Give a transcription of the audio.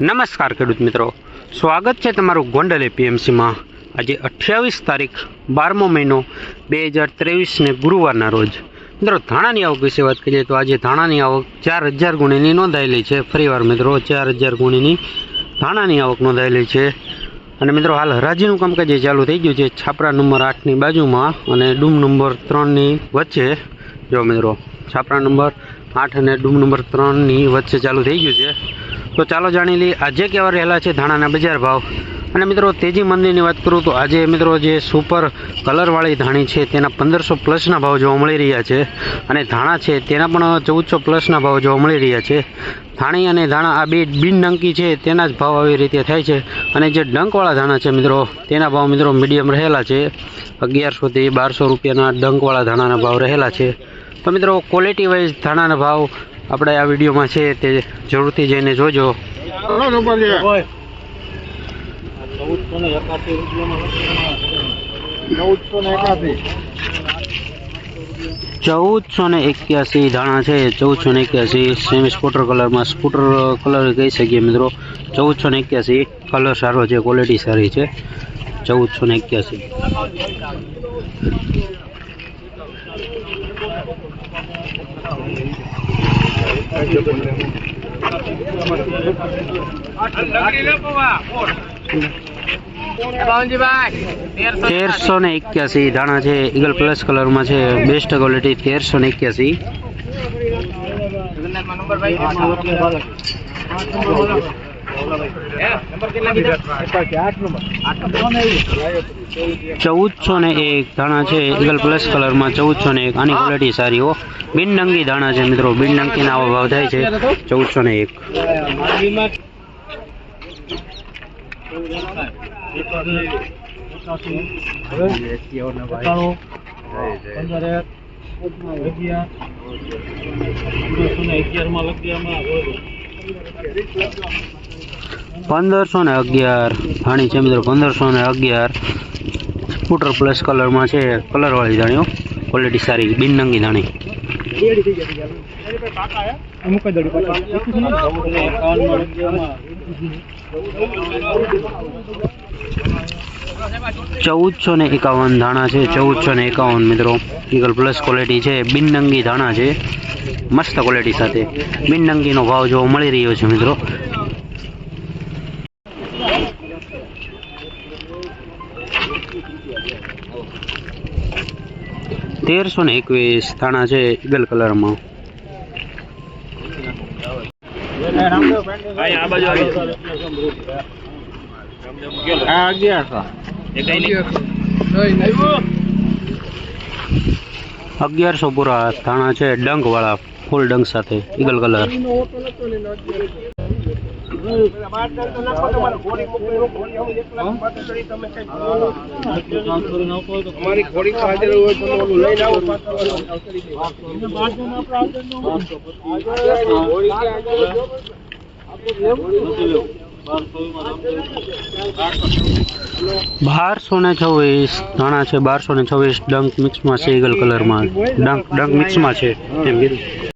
નમસ્કાર ખેડૂત મિત્રો. સ્વાગત છે તમારું ગોંડલ એપીએમસીમાં આજે અઠ્યાવીસ તારીખ, બારમો મહિનો, બે હજાર ત્રેવીસને ગુરુવારના રોજ. મિત્રો, ધાણાની આવક વિશે વાત કરીએ તો આજે ધાણાની આવક ચાર હજાર ગુણીની નોંધાયેલી છે. ફરીવાર મિત્રો, ચાર હજાર ગુણીની ધાણાની આવક નોંધાયેલી છે. અને મિત્રો, હાલ હરાજીનું કામકાજ ચાલુ થઈ ગયું છે. છાપરા નંબર આઠની બાજુમાં અને ડૂમ નંબર ત્રણની વચ્ચે. જો મિત્રો, છાપરા નંબર આઠ અને ડૂમ નંબર ત્રણની વચ્ચે ચાલુ થઈ ગયું છે. તો ચાલો જાણી લઈએ, આજે કેવા રહેલા છે ધાણાના બજાર ભાવ? અને મિત્રો, તેજી મંદીની વાત કરું તો આજે મિત્રો જે સુપર કલરવાળી ધાણી છે, તેના પંદરસો પ્લસના ભાવ જોવા મળી રહ્યા છે. અને ધાણા છે, તેના પણ ચૌદસો પ્લસના ભાવ જોવા મળી રહ્યા છે. ધાણી અને ધાણા આ બે બિન ડંકી છે, તેના જ ભાવ આવી રીતે થાય છે. અને જે ડંકવાળા ધાણા છે મિત્રો, તેના ભાવ મિત્રો મીડિયમ રહેલા છે. અગિયારસોથી બારસો રૂપિયાના ડંકવાળા ધાણાના ભાવ રહેલા છે. તો મિત્રો ક્વોલિટી વાઇઝ ધાણાના ભાવ આપણે આ વિડીયોમાં છે તે જરૂરથી જઈને જોજો. ચૌદસો ને એક્યાસી ધાણા છે ચૌદસો ને એક્યાસી. સેમી સ્કૂટર કલરમાં સ્કૂટર કલર કહી શકીએ મિત્રો. ચૌદસો ને એક્યાસી કલર સારો છે ક્વોલિટી સારી છે. ચૌદસો ને એક્યાસી. તેરસો ને એક્યાસી ધાણા છે ઈગલ પ્લસ કલરમાં છે બેસ્ટ ક્વોલિટી તેરસો ને એક્યાસી. ચૌદસો ને એક ધાણા છે ઈગલ પ્લસ કલરમાં ચૌદસો ને એક, આની ક્વોલિટી સારી હો. બિનડંગી ધાણા છે મિત્રો બિનડંગીના આવો ભાવ થાય છે, ચૌદસો ને એક. પંદરસો ને અગિયાર. ધાણી છે મિત્રો, પંદરસો ને અગિયાર. સ્કૂટર પ્લસ કલરમાં છે કલરવાળી ધાણીઓ ક્વોલિટી સારી બિનનંગી ધાણી. ચૌદસો ને એકાવન ધાણા છે, ચૌદસો ને એકાવન મિત્રો. ઈગલ પ્લસ ક્વોલિટી છે બિનનંગી ધાણા છે. મસ્ત ક્વોલિટી સાથે. બિનનંગીનો ભાવ જોવા મળી રહ્યો છે મિત્રો. તેરસો ને એકવીસ થાણા છે ઈગલ કલરમાં. અગિયારસો. પૂરા થાણા છે ડંગ વાળા ફૂલ ડંક સાથે ઈગલ કલર બારસો ને છવ્વીસ ધાણા છે બારસો ને છવ્વીસ ડંક મિક્સમાં છે ઈગલ કલરમાં ડંક ડંક મિક્સમાં છે એમ કીધું.